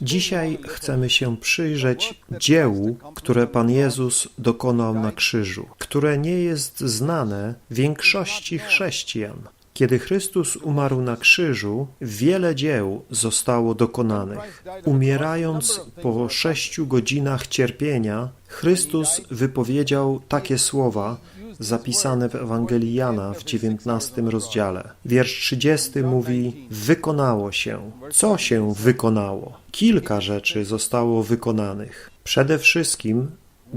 Dzisiaj chcemy się przyjrzeć dziełu, które Pan Jezus dokonał na krzyżu, które nie jest znane większości chrześcijan. Kiedy Chrystus umarł na krzyżu, wiele dzieł zostało dokonanych. Umierając po sześciu godzinach cierpienia, Chrystus wypowiedział takie słowa zapisane w Ewangelii Jana w dziewiętnastym rozdziale. Wiersz 30 mówi: Wykonało się. Co się wykonało? Kilka rzeczy zostało wykonanych. Przede wszystkim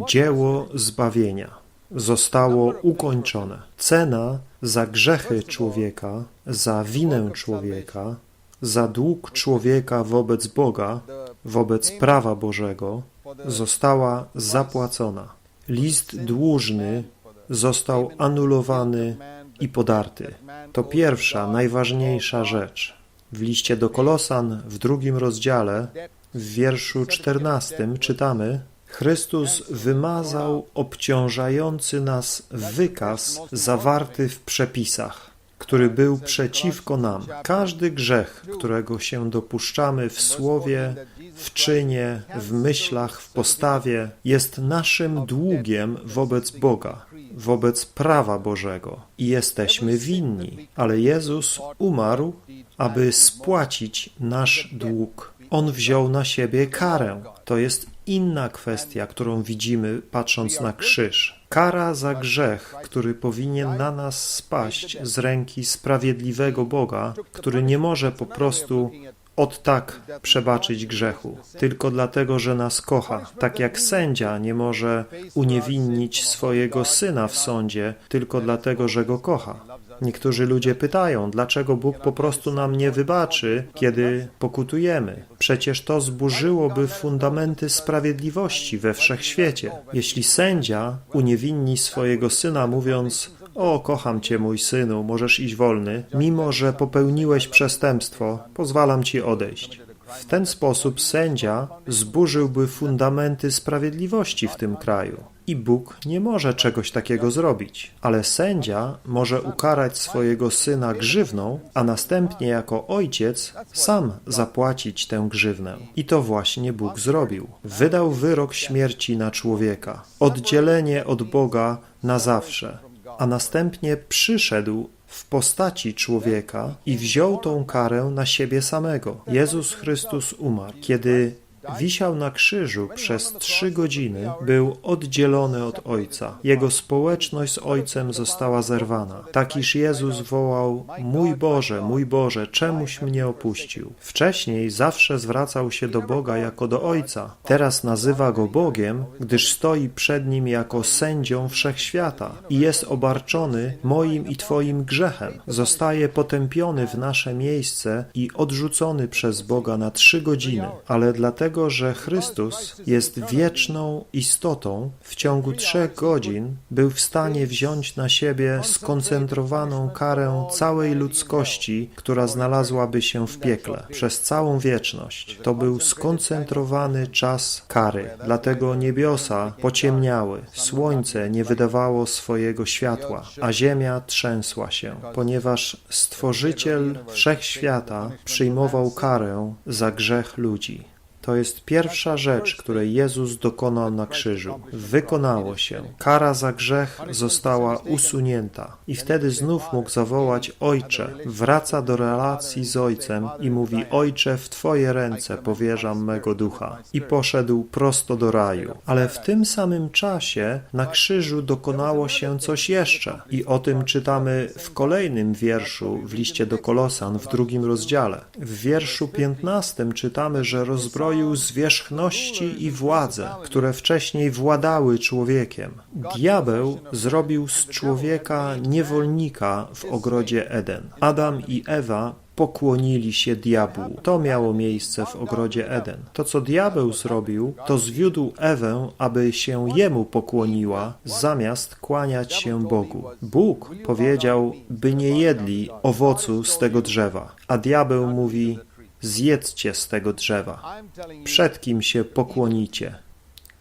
dzieło zbawienia zostało ukończone. Cena za grzechy człowieka, za winę człowieka, za dług człowieka wobec Boga, wobec prawa Bożego została zapłacona. List dłużny został anulowany i podarty. To pierwsza, najważniejsza rzecz. W liście do Kolosan w drugim rozdziale, w wierszu czternastym czytamy Chrystus wymazał obciążający nas wykaz zawarty w przepisach, który był przeciwko nam. Każdy grzech, którego się dopuszczamy w słowie, w czynie, w myślach, w postawie, jest naszym długiem wobec Boga, wobec prawa Bożego i jesteśmy winni. Ale Jezus umarł, aby spłacić nasz dług. On wziął na siebie karę. To jest inna kwestia, którą widzimy patrząc na krzyż. Kara za grzech, który powinien na nas spaść z ręki sprawiedliwego Boga, który nie może po prostu od tak przebaczyć grzechu, tylko dlatego, że nas kocha. Tak jak sędzia nie może uniewinnić swojego syna w sądzie, tylko dlatego, że go kocha. Niektórzy ludzie pytają, dlaczego Bóg po prostu nam nie wybaczy, kiedy pokutujemy. Przecież to zburzyłoby fundamenty sprawiedliwości we wszechświecie. Jeśli sędzia uniewinni swojego syna, mówiąc: O, kocham cię, mój synu, możesz iść wolny, mimo że popełniłeś przestępstwo, pozwalam ci odejść. W ten sposób sędzia zburzyłby fundamenty sprawiedliwości w tym kraju. I Bóg nie może czegoś takiego zrobić, ale sędzia może ukarać swojego syna grzywną, a następnie jako ojciec sam zapłacić tę grzywnę. I to właśnie Bóg zrobił. Wydał wyrok śmierci na człowieka, oddzielenie od Boga na zawsze, a następnie przyszedł w postaci człowieka i wziął tą karę na siebie samego. Jezus Chrystus umarł. Kiedy wisiał na krzyżu przez trzy godziny, był oddzielony od Ojca. Jego społeczność z Ojcem została zerwana. Tak iż Jezus wołał: Mój Boże, mój Boże, czemuś mnie opuścił? Wcześniej zawsze zwracał się do Boga jako do Ojca. Teraz nazywa go Bogiem, gdyż stoi przed nim jako sędzią wszechświata i jest obarczony moim i Twoim grzechem. Zostaje potępiony w nasze miejsce i odrzucony przez Boga na trzy godziny, ale dlatego dlatego, że Chrystus jest wieczną istotą, w ciągu trzech godzin był w stanie wziąć na siebie skoncentrowaną karę całej ludzkości, która znalazłaby się w piekle przez całą wieczność. To był skoncentrowany czas kary. Dlatego niebiosa pociemniały, słońce nie wydawało swojego światła, a ziemia trzęsła się, ponieważ Stworzyciel Wszechświata przyjmował karę za grzech ludzi. To jest pierwsza rzecz, której Jezus dokonał na krzyżu. Wykonało się. Kara za grzech została usunięta. I wtedy znów mógł zawołać Ojcze. Wraca do relacji z Ojcem i mówi Ojcze, w Twoje ręce powierzam mego ducha. I poszedł prosto do raju. Ale w tym samym czasie na krzyżu dokonało się coś jeszcze. I o tym czytamy w kolejnym wierszu w liście do Kolosan w drugim rozdziale. W wierszu 15 czytamy, że rozbroił rozbroił zwierzchności i władze, które wcześniej władały człowiekiem. Diabeł zrobił z człowieka niewolnika w ogrodzie Eden. Adam i Ewa pokłonili się diabłu. To miało miejsce w ogrodzie Eden. To, co diabeł zrobił, to zwiódł Ewę, aby się jemu pokłoniła, zamiast kłaniać się Bogu. Bóg powiedział, by nie jedli owocu z tego drzewa, a diabeł mówi, Zjedzcie z tego drzewa. Przed kim się pokłonicie?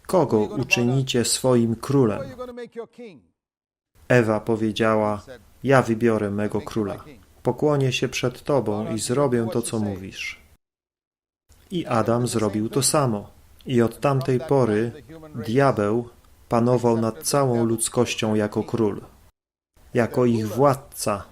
Kogo uczynicie swoim królem? Ewa powiedziała, ja wybiorę mego króla. Pokłonię się przed Tobą i zrobię to, co mówisz. I Adam zrobił to samo. I od tamtej pory diabeł panował nad całą ludzkością jako król, jako ich władca.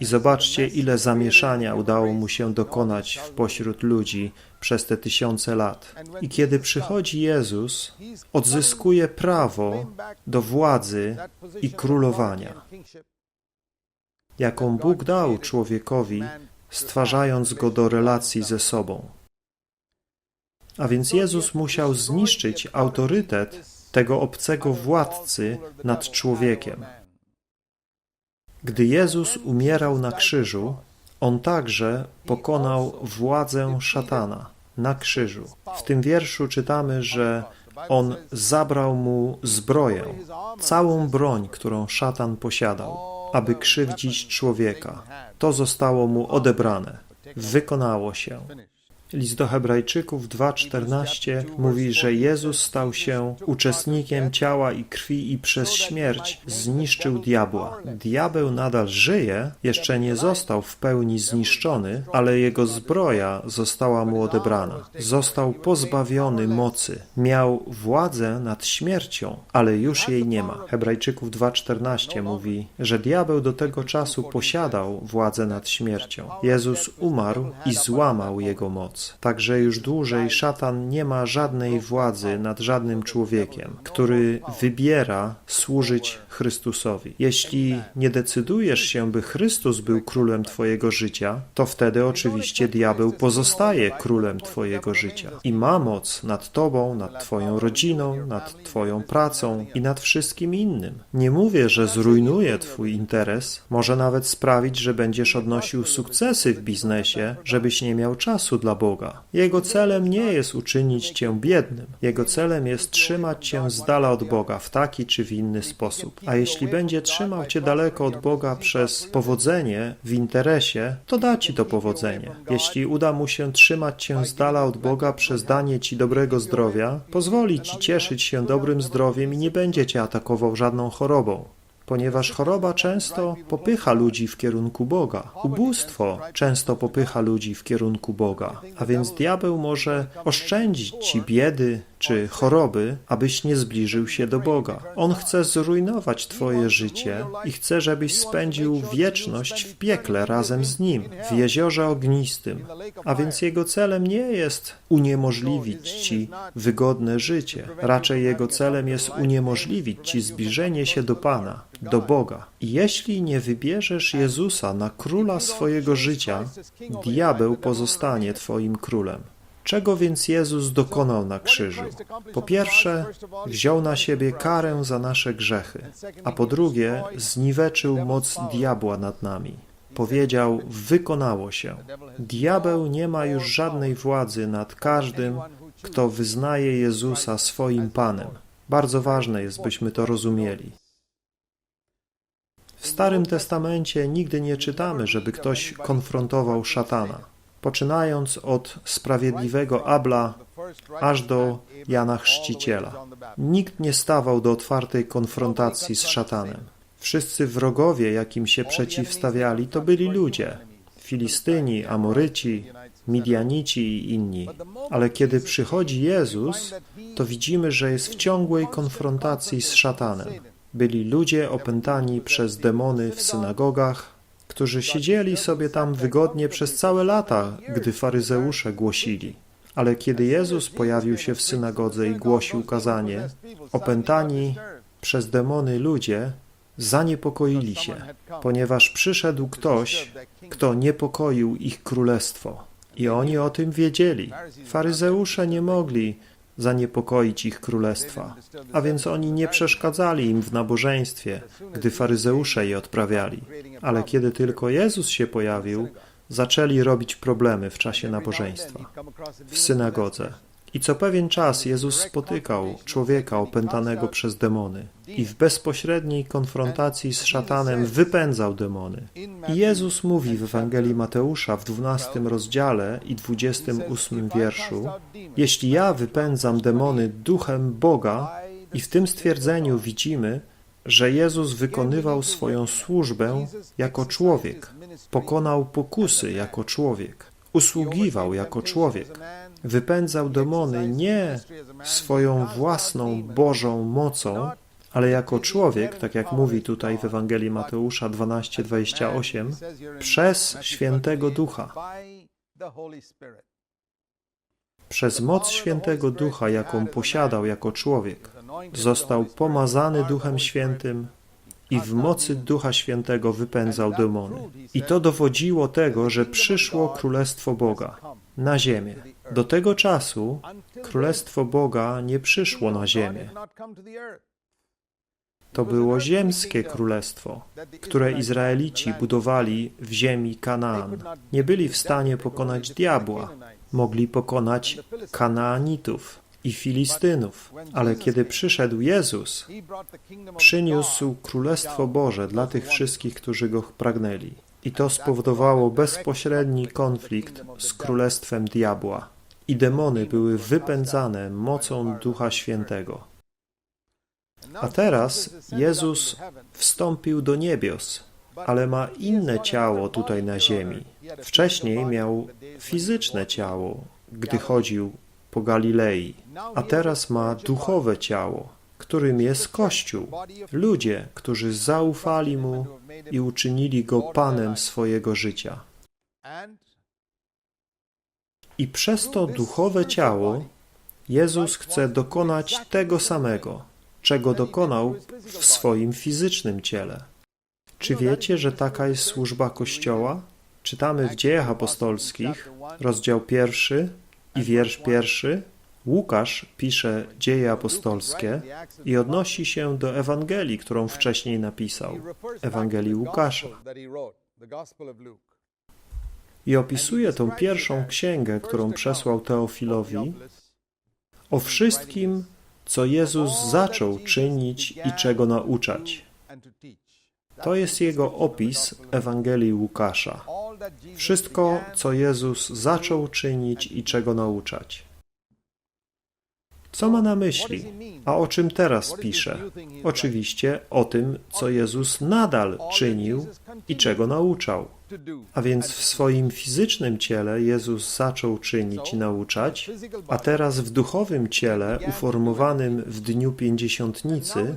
I zobaczcie, ile zamieszania udało mu się dokonać w pośród ludzi przez te tysiące lat. I kiedy przychodzi Jezus, odzyskuje prawo do władzy i królowania, jaką Bóg dał człowiekowi, stwarzając go do relacji ze sobą. A więc Jezus musiał zniszczyć autorytet tego obcego władcy nad człowiekiem. Gdy Jezus umierał na krzyżu, on także pokonał władzę szatana na krzyżu. W tym wierszu czytamy, że on zabrał mu zbroję, całą broń, którą szatan posiadał, aby krzywdzić człowieka. To zostało mu odebrane. Wykonało się. List do Hebrajczyków 2:14 mówi, że Jezus stał się uczestnikiem ciała i krwi i przez śmierć zniszczył diabła. Diabeł nadal żyje, jeszcze nie został w pełni zniszczony, ale jego zbroja została mu odebrana. Został pozbawiony mocy. Miał władzę nad śmiercią, ale już jej nie ma. Hebrajczyków 2:14 mówi, że diabeł do tego czasu posiadał władzę nad śmiercią. Jezus umarł i złamał jego moc. Także już dłużej szatan nie ma żadnej władzy nad żadnym człowiekiem, który wybiera służyć Chrystusowi. Jeśli nie decydujesz się, by Chrystus był królem Twojego życia, to wtedy oczywiście diabeł pozostaje królem Twojego życia i ma moc nad Tobą, nad Twoją rodziną, nad Twoją pracą i nad wszystkim innym. Nie mówię, że zrujnuje Twój interes, może nawet sprawić, że będziesz odnosił sukcesy w biznesie, żebyś nie miał czasu dla Boga. Jego celem nie jest uczynić Cię biednym. Jego celem jest trzymać Cię z dala od Boga w taki czy w inny sposób. A jeśli będzie trzymał Cię daleko od Boga przez powodzenie w interesie, to da Ci to powodzenie. Jeśli uda mu się trzymać Cię z dala od Boga przez danie Ci dobrego zdrowia, pozwoli Ci cieszyć się dobrym zdrowiem i nie będzie Cię atakował żadną chorobą ponieważ choroba często popycha ludzi w kierunku Boga. Ubóstwo często popycha ludzi w kierunku Boga, a więc diabeł może oszczędzić ci biedy czy choroby, abyś nie zbliżył się do Boga. On chce zrujnować Twoje życie i chce, żebyś spędził wieczność w piekle razem z Nim, w jeziorze ognistym. A więc jego celem nie jest uniemożliwić Ci wygodne życie. Raczej jego celem jest uniemożliwić Ci zbliżenie się do Pana, do Boga. Jeśli nie wybierzesz Jezusa na króla swojego życia, diabeł pozostanie Twoim królem. Czego więc Jezus dokonał na krzyżu? Po pierwsze, wziął na siebie karę za nasze grzechy, a po drugie, zniweczył moc diabła nad nami. Powiedział: Wykonało się. Diabeł nie ma już żadnej władzy nad każdym, kto wyznaje Jezusa swoim Panem. Bardzo ważne jest, byśmy to rozumieli. W Starym Testamencie nigdy nie czytamy, żeby ktoś konfrontował szatana poczynając od sprawiedliwego Abla aż do Jana Chrzciciela. Nikt nie stawał do otwartej konfrontacji z szatanem. Wszyscy wrogowie, jakim się przeciwstawiali, to byli ludzie. Filistyni, Amoryci, Midianici i inni. Ale kiedy przychodzi Jezus, to widzimy, że jest w ciągłej konfrontacji z szatanem. Byli ludzie opętani przez demony w synagogach, którzy siedzieli sobie tam wygodnie przez całe lata, gdy faryzeusze głosili. Ale kiedy Jezus pojawił się w synagodze i głosił kazanie, opętani przez demony ludzie zaniepokoili się, ponieważ przyszedł ktoś, kto niepokoił ich królestwo. I oni o tym wiedzieli. Faryzeusze nie mogli zaniepokoić ich królestwa, a więc oni nie przeszkadzali im w nabożeństwie, gdy faryzeusze je odprawiali. Ale kiedy tylko Jezus się pojawił, zaczęli robić problemy w czasie nabożeństwa, w synagodze. I co pewien czas Jezus spotykał człowieka opętanego przez demony i w bezpośredniej konfrontacji z szatanem wypędzał demony. I Jezus mówi w Ewangelii Mateusza w 12 rozdziale i 28 wierszu: Jeśli ja wypędzam demony duchem Boga, i w tym stwierdzeniu widzimy, że Jezus wykonywał swoją służbę jako człowiek, pokonał pokusy jako człowiek. usługiwał jako człowiek. Wypędzał demony nie swoją własną Bożą mocą, ale jako człowiek, tak jak mówi tutaj w Ewangelii Mateusza 12:28, przez świętego ducha. Przez moc świętego ducha, jaką posiadał jako człowiek, został pomazany Duchem Świętym i w mocy Ducha Świętego wypędzał demony. I to dowodziło tego, że przyszło Królestwo Boga na ziemię. Do tego czasu Królestwo Boga nie przyszło na ziemię. To było ziemskie królestwo, które Izraelici budowali w ziemi Kanaan. Nie byli w stanie pokonać diabła, mogli pokonać Kanaanitów i Filistynów, ale kiedy przyszedł Jezus, przyniósł Królestwo Boże dla tych wszystkich, którzy go pragnęli. I to spowodowało bezpośredni konflikt z Królestwem Diabła. I demony były wypędzane mocą Ducha Świętego. A teraz Jezus wstąpił do niebios, ale ma inne ciało tutaj na ziemi. Wcześniej miał fizyczne ciało, gdy chodził po Galilei, a teraz ma duchowe ciało, którym jest Kościół. Ludzie, którzy zaufali Mu i uczynili Go Panem swojego życia. I przez to duchowe ciało Jezus chce dokonać tego samego, czego dokonał w swoim fizycznym ciele. Czy wiecie, że taka jest służba Kościoła? Czytamy w Dziejach Apostolskich, rozdział pierwszy i wiersz pierwszy. Łukasz pisze Dzieje Apostolskie i odnosi się do Ewangelii, którą wcześniej napisał, Ewangelii Łukasza. I opisuje tą pierwszą księgę, którą przesłał Teofilowi, o wszystkim, co Jezus zaczął czynić i czego nauczać. To jest jego opis Ewangelii Łukasza. Wszystko, co Jezus zaczął czynić i czego nauczać. Co ma na myśli? A o czym teraz pisze? Oczywiście o tym, co Jezus nadal czynił i czego nauczał. A więc w swoim fizycznym ciele Jezus zaczął czynić i nauczać, a teraz w duchowym ciele, uformowanym w dniu pięćdziesiątnicy,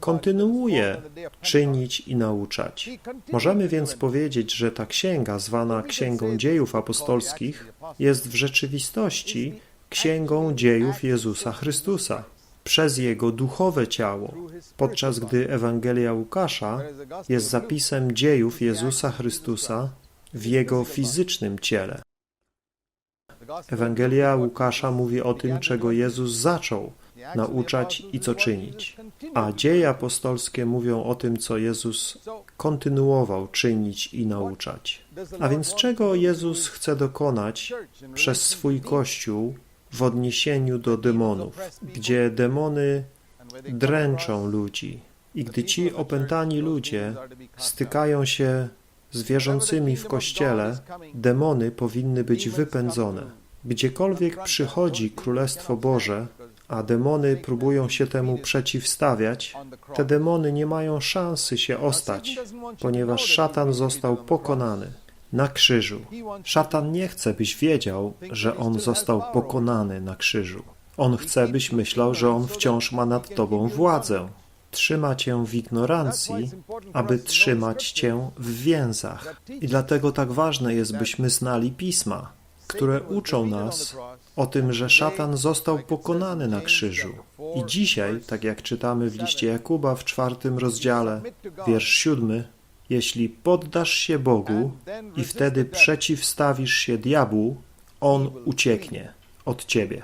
kontynuuje czynić i nauczać. Możemy więc powiedzieć, że ta księga, zwana Księgą Dziejów Apostolskich, jest w rzeczywistości księgą dziejów Jezusa Chrystusa przez Jego duchowe ciało, podczas gdy Ewangelia Łukasza jest zapisem dziejów Jezusa Chrystusa w Jego fizycznym ciele. Ewangelia Łukasza mówi o tym, czego Jezus zaczął nauczać i co czynić, a dzieje apostolskie mówią o tym, co Jezus kontynuował czynić i nauczać. A więc czego Jezus chce dokonać przez swój Kościół w odniesieniu do demonów, gdzie demony dręczą ludzi i gdy ci opętani ludzie stykają się z wierzącymi w Kościele, demony powinny być wypędzone. Gdziekolwiek przychodzi Królestwo Boże, a demony próbują się temu przeciwstawiać, te demony nie mają szansy się ostać, ponieważ szatan został pokonany na krzyżu. Szatan nie chce, byś wiedział, że on został pokonany na krzyżu. On chce, byś myślał, że on wciąż ma nad tobą władzę. Trzyma cię w ignorancji, aby trzymać cię w więzach. I dlatego tak ważne jest, byśmy znali pisma, które uczą nas o tym, że szatan został pokonany na krzyżu. I dzisiaj, tak jak czytamy w liście Jakuba w czwartym rozdziale, wiersz siódmy, jeśli poddasz się Bogu i wtedy przeciwstawisz się diabłu, on ucieknie od ciebie.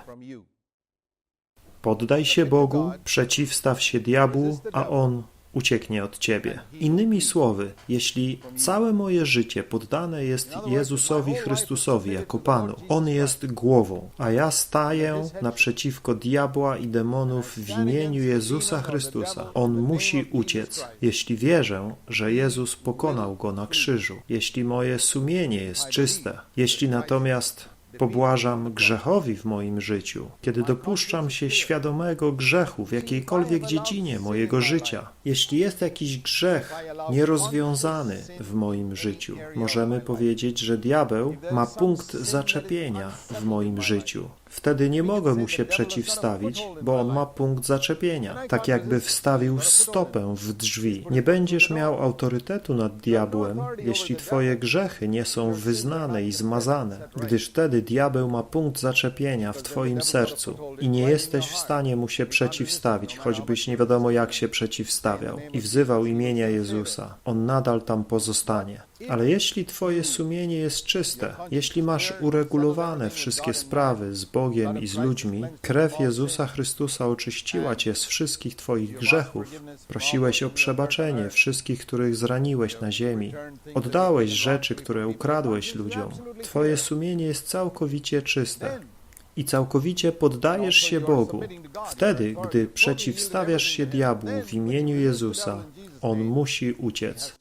Poddaj się Bogu, przeciwstaw się diabłu, a on ucieknie od ciebie. Innymi słowy, jeśli całe moje życie poddane jest Jezusowi Chrystusowi jako Panu, On jest głową, a ja staję naprzeciwko diabła i demonów w imieniu Jezusa Chrystusa. On musi uciec, jeśli wierzę, że Jezus pokonał go na krzyżu, jeśli moje sumienie jest czyste, jeśli natomiast pobłażam grzechowi w moim życiu, kiedy dopuszczam się świadomego grzechu w jakiejkolwiek dziedzinie mojego życia, jeśli jest jakiś grzech nierozwiązany w moim życiu, możemy powiedzieć, że diabeł ma punkt zaczepienia w moim życiu. Wtedy nie mogę mu się przeciwstawić, bo on ma punkt zaczepienia, tak jakby wstawił stopę w drzwi. Nie będziesz miał autorytetu nad diabłem, jeśli twoje grzechy nie są wyznane i zmazane, gdyż wtedy diabeł ma punkt zaczepienia w twoim sercu i nie jesteś w stanie mu się przeciwstawić, choćbyś nie wiadomo jak się przeciwstawiał i wzywał imienia Jezusa. On nadal tam pozostanie. Ale jeśli Twoje sumienie jest czyste, jeśli masz uregulowane wszystkie sprawy z Bogiem i z ludźmi, krew Jezusa Chrystusa oczyściła Cię z wszystkich Twoich grzechów, prosiłeś o przebaczenie wszystkich, których zraniłeś na ziemi, oddałeś rzeczy, które ukradłeś ludziom, Twoje sumienie jest całkowicie czyste i całkowicie poddajesz się Bogu. Wtedy, gdy przeciwstawiasz się diabłu w imieniu Jezusa, on musi uciec.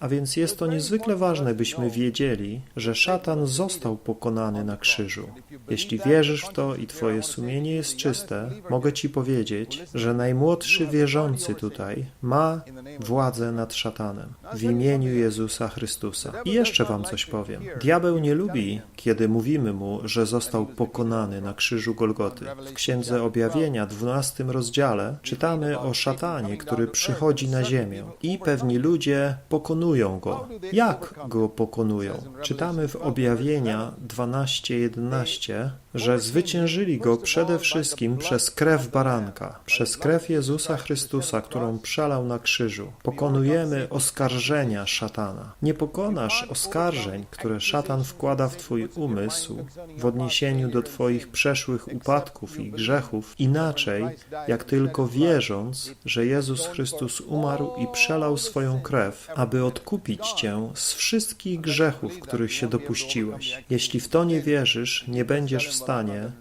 A więc jest to niezwykle ważne, byśmy wiedzieli, że szatan został pokonany na krzyżu. Jeśli wierzysz w to i twoje sumienie jest czyste, mogę ci powiedzieć, że najmłodszy wierzący tutaj ma władzę nad szatanem w imieniu Jezusa Chrystusa. I jeszcze wam coś powiem. Diabeł nie lubi, kiedy mówimy mu, że został pokonany na krzyżu Golgoty. W Księdze Objawienia, 12 rozdziale, czytamy o szatanie, który przychodzi na ziemię i pewni ludzie pokonują pokonują go. Jak go pokonują? Czytamy w Objawienia 12:11, że zwyciężyli go przede wszystkim przez krew baranka, przez krew Jezusa Chrystusa, którą przelał na krzyżu. Pokonujemy oskarżenia szatana. Nie pokonasz oskarżeń, które szatan wkłada w twój umysł w odniesieniu do twoich przeszłych upadków i grzechów inaczej, jak tylko wierząc, że Jezus Chrystus umarł i przelał swoją krew, aby odkupić cię z wszystkich grzechów, których się dopuściłeś. Jeśli w to nie wierzysz, nie będziesz w stanie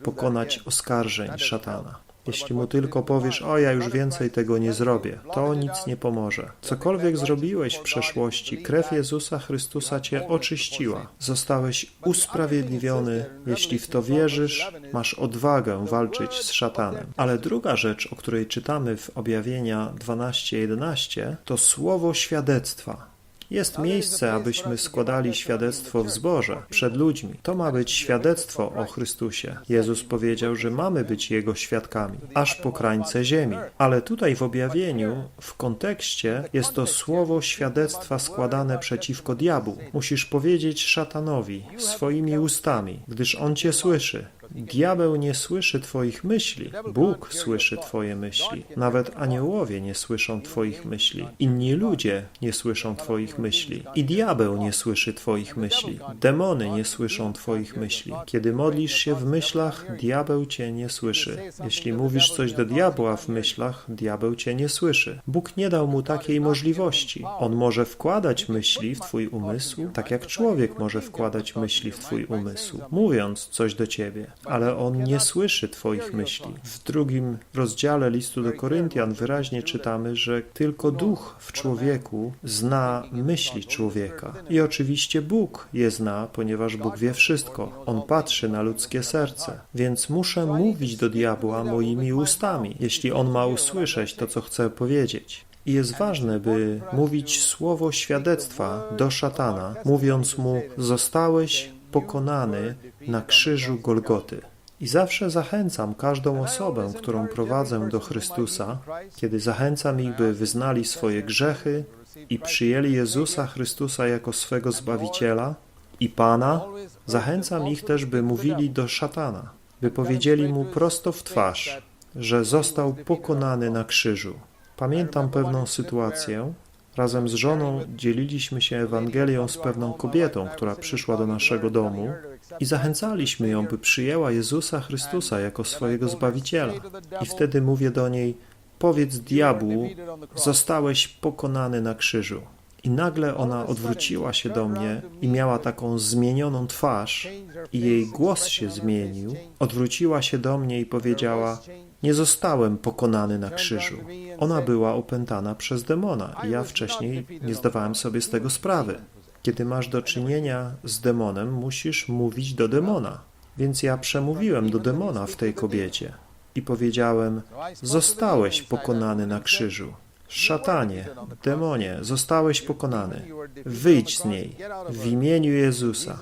pokonać oskarżeń szatana. Jeśli mu tylko powiesz, o ja już więcej tego nie zrobię, to nic nie pomoże. Cokolwiek zrobiłeś w przeszłości, krew Jezusa Chrystusa cię oczyściła. Zostałeś usprawiedliwiony. Jeśli w to wierzysz, masz odwagę walczyć z szatanem. Ale druga rzecz, o której czytamy w objawienia 12:11, to słowo świadectwa. Jest miejsce, abyśmy składali świadectwo w zborze przed ludźmi. To ma być świadectwo o Chrystusie. Jezus powiedział, że mamy być Jego świadkami, aż po krańce ziemi. Ale tutaj w objawieniu, w kontekście, jest to słowo świadectwa składane przeciwko diabłu. Musisz powiedzieć szatanowi swoimi ustami, gdyż on cię słyszy. Diabeł nie słyszy Twoich myśli, Bóg słyszy Twoje myśli. Nawet aniołowie nie słyszą Twoich myśli. Inni ludzie nie słyszą Twoich myśli. I diabeł nie słyszy Twoich myśli. Demony nie słyszą Twoich myśli. Kiedy modlisz się w myślach, diabeł Cię nie słyszy. Jeśli mówisz coś do diabła w myślach, diabeł Cię nie słyszy. Bóg nie dał mu takiej możliwości. On może wkładać myśli w Twój umysł, tak jak człowiek może wkładać myśli w Twój umysł, mówiąc coś do Ciebie ale on nie słyszy Twoich myśli. W drugim rozdziale listu do Koryntian wyraźnie czytamy, że tylko duch w człowieku zna myśli człowieka. I oczywiście Bóg je zna, ponieważ Bóg wie wszystko. On patrzy na ludzkie serce. Więc muszę mówić do diabła moimi ustami, jeśli on ma usłyszeć to, co chcę powiedzieć. I jest ważne, by mówić słowo świadectwa do szatana, mówiąc mu: Zostałeś pokonany na krzyżu Golgoty. I zawsze zachęcam każdą osobę, którą prowadzę do Chrystusa, kiedy zachęcam ich, by wyznali swoje grzechy i przyjęli Jezusa Chrystusa jako swego Zbawiciela i Pana, zachęcam ich też, by mówili do szatana, by powiedzieli mu prosto w twarz, że został pokonany na krzyżu. Pamiętam pewną sytuację, Razem z żoną dzieliliśmy się Ewangelią z pewną kobietą, która przyszła do naszego domu i zachęcaliśmy ją, by przyjęła Jezusa Chrystusa jako swojego Zbawiciela. I wtedy mówię do niej, powiedz diabłu, zostałeś pokonany na krzyżu. I nagle ona odwróciła się do mnie i miała taką zmienioną twarz, i jej głos się zmienił. Odwróciła się do mnie i powiedziała: Nie zostałem pokonany na krzyżu. Ona była opętana przez demona i ja wcześniej nie zdawałem sobie z tego sprawy. Kiedy masz do czynienia z demonem, musisz mówić do demona. Więc ja przemówiłem do demona w tej kobiecie i powiedziałem: Zostałeś pokonany na krzyżu. Szatanie, demonie, zostałeś pokonany. Wyjdź z niej w imieniu Jezusa.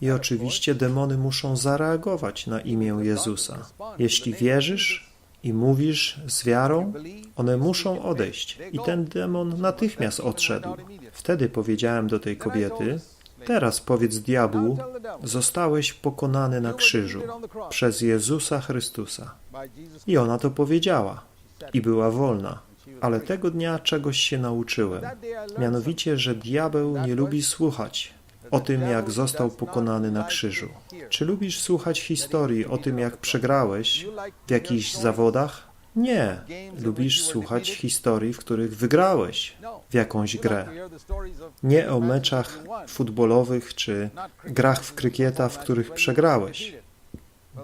I oczywiście demony muszą zareagować na imię Jezusa. Jeśli wierzysz i mówisz z wiarą, one muszą odejść. I ten demon natychmiast odszedł. Wtedy powiedziałem do tej kobiety: Teraz powiedz diabłu, zostałeś pokonany na krzyżu przez Jezusa Chrystusa. I ona to powiedziała i była wolna. Ale tego dnia czegoś się nauczyłem. Mianowicie, że diabeł nie lubi słuchać o tym, jak został pokonany na krzyżu. Czy lubisz słuchać historii o tym, jak przegrałeś w jakichś zawodach? Nie. Lubisz słuchać historii, w których wygrałeś w jakąś grę. Nie o meczach futbolowych czy grach w krykieta, w których przegrałeś.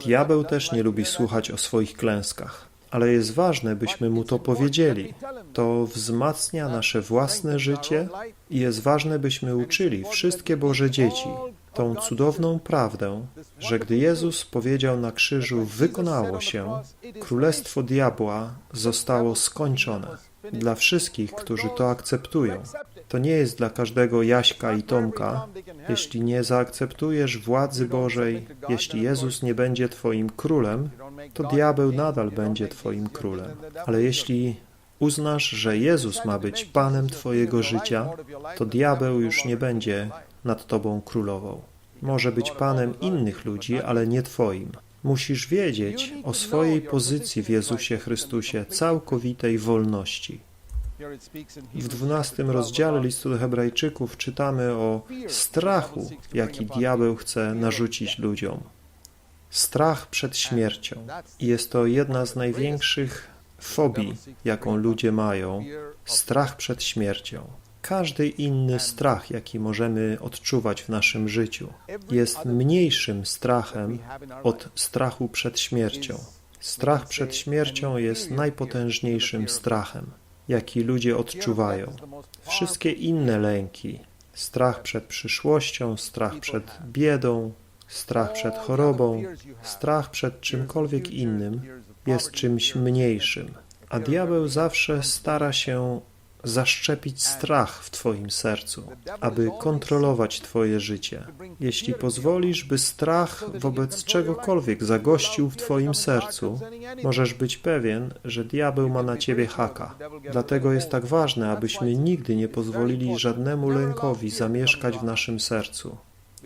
Diabeł też nie lubi słuchać o swoich klęskach. Ale jest ważne, byśmy mu to powiedzieli. To wzmacnia nasze własne życie i jest ważne, byśmy uczyli wszystkie Boże dzieci tą cudowną prawdę, że gdy Jezus powiedział na krzyżu wykonało się, królestwo diabła zostało skończone. Dla wszystkich, którzy to akceptują. To nie jest dla każdego Jaśka i Tomka. Jeśli nie zaakceptujesz władzy Bożej, jeśli Jezus nie będzie Twoim królem, to diabeł nadal będzie Twoim królem. Ale jeśli uznasz, że Jezus ma być Panem Twojego życia, to diabeł już nie będzie nad Tobą królował. Może być Panem innych ludzi, ale nie Twoim. Musisz wiedzieć o swojej pozycji w Jezusie Chrystusie, całkowitej wolności. W dwunastym rozdziale listu do Hebrajczyków czytamy o strachu, jaki diabeł chce narzucić ludziom. Strach przed śmiercią. Jest to jedna z największych fobii, jaką ludzie mają. Strach przed śmiercią. Każdy inny strach, jaki możemy odczuwać w naszym życiu, jest mniejszym strachem od strachu przed śmiercią. Strach przed śmiercią jest najpotężniejszym strachem, jaki ludzie odczuwają. Wszystkie inne lęki, strach przed przyszłością, strach przed biedą, strach przed chorobą, strach przed czymkolwiek innym jest czymś mniejszym. A diabeł zawsze stara się zaszczepić strach w Twoim sercu, aby kontrolować Twoje życie. Jeśli pozwolisz, by strach wobec czegokolwiek zagościł w Twoim sercu, możesz być pewien, że diabeł ma na Ciebie haka. Dlatego jest tak ważne, abyśmy nigdy nie pozwolili żadnemu lękowi zamieszkać w naszym sercu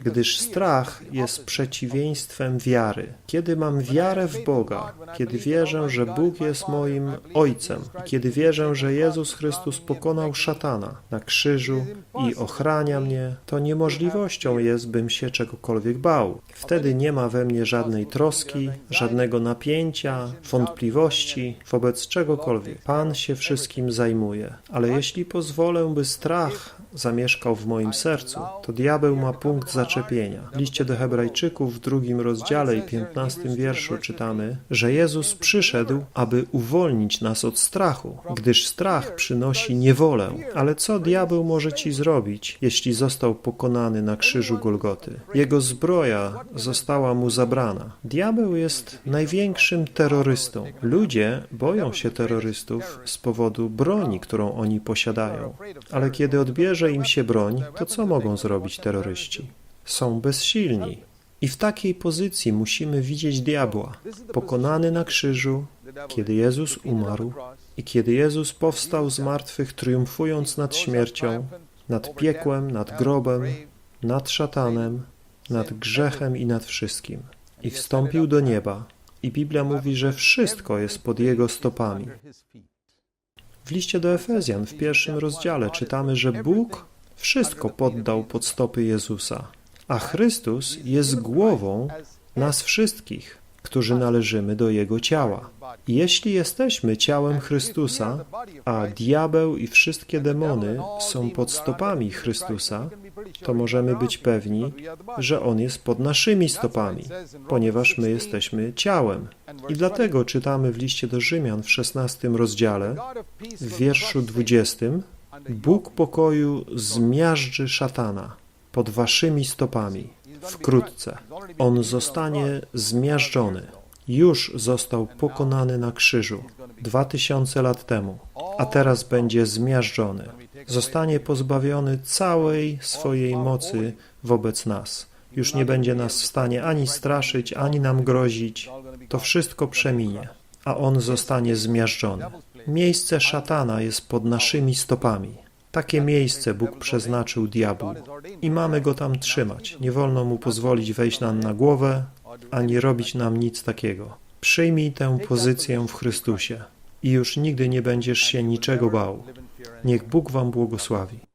gdyż strach jest przeciwieństwem wiary. Kiedy mam wiarę w Boga, kiedy wierzę, że Bóg jest moim Ojcem, kiedy wierzę, że Jezus Chrystus pokonał szatana na krzyżu i ochrania mnie, to niemożliwością jest, bym się czegokolwiek bał. Wtedy nie ma we mnie żadnej troski, żadnego napięcia, wątpliwości wobec czegokolwiek. Pan się wszystkim zajmuje. Ale jeśli pozwolę, by strach zamieszkał w moim sercu, to diabeł ma punkt zaczepienia. W liście do Hebrajczyków w drugim rozdziale i piętnastym wierszu czytamy, że Jezus przyszedł, aby uwolnić nas od strachu, gdyż strach przynosi niewolę. Ale co diabeł może ci zrobić, jeśli został pokonany na krzyżu Golgoty? Jego zbroja została mu zabrana. Diabeł jest największym terrorystą. Ludzie boją się terrorystów z powodu broni, którą oni posiadają. Ale kiedy odbierze im się broń, to co mogą zrobić terroryści? Są bezsilni. I w takiej pozycji musimy widzieć diabła, pokonany na krzyżu, kiedy Jezus umarł i kiedy Jezus powstał z martwych, triumfując nad śmiercią, nad piekłem, nad grobem, nad szatanem, nad grzechem i nad wszystkim. I wstąpił do nieba. I Biblia mówi, że wszystko jest pod Jego stopami. W liście do Efezjan w pierwszym rozdziale czytamy, że Bóg wszystko poddał pod stopy Jezusa, a Chrystus jest głową nas wszystkich, którzy należymy do Jego ciała. Jeśli jesteśmy ciałem Chrystusa, a diabeł i wszystkie demony są pod stopami Chrystusa, to możemy być pewni, że On jest pod naszymi stopami, ponieważ my jesteśmy ciałem. I dlatego czytamy w liście do Rzymian w 16 rozdziale, w wierszu 20, Bóg pokoju zmiażdży szatana pod waszymi stopami. Wkrótce on zostanie zmiażdżony. Już został pokonany na krzyżu dwa tysiące lat temu, a teraz będzie zmiażdżony. Zostanie pozbawiony całej swojej mocy wobec nas. Już nie będzie nas w stanie ani straszyć, ani nam grozić. To wszystko przeminie, a on zostanie zmiażdżony. Miejsce szatana jest pod naszymi stopami. Takie miejsce Bóg przeznaczył diabłu i mamy go tam trzymać. Nie wolno mu pozwolić wejść nam na głowę, ani robić nam nic takiego. Przyjmij tę pozycję w Chrystusie i już nigdy nie będziesz się niczego bał. Niech Bóg wam błogosławi.